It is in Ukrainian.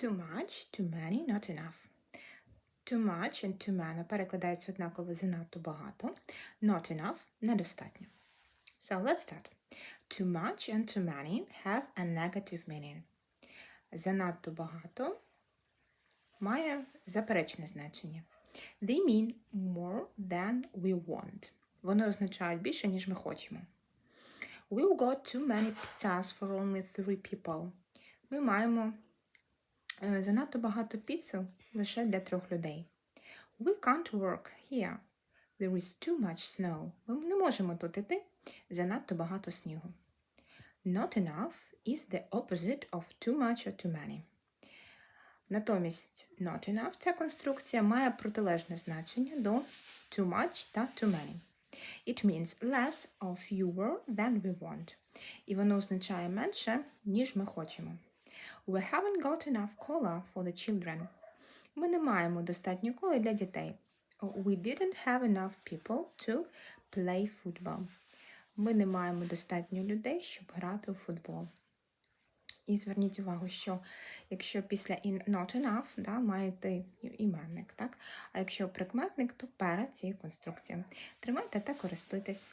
Too much, too many, not enough. Too much and too many перекладається однаково занадто багато. Not enough недостатньо. So let's start. Too much and too many have a negative meaning. Занадто багато має заперечне значення. They mean more than we want. Вони означають більше, ніж ми хочемо. We've got too many pizzas for only three people. Ми маємо е, занадто багато піци лише для трьох людей. We can't work here. There is too much snow. Ми не можемо тут іти. Занадто багато снігу. Not enough is the opposite of too much or too many. Натомість not enough ця конструкція має протилежне значення до too much та too many. It means less or fewer than we want. І воно означає менше, ніж ми хочемо. We haven't got enough cola for the children. Ми не маємо достатньо коли для дітей. We didn't have enough people to play football. Ми не маємо достатньо людей, щоб грати у футбол. І зверніть увагу, що якщо після in not enough да, має іменник, так? а якщо прикметник, то перед цією конструкцією. Тримайте та користуйтесь.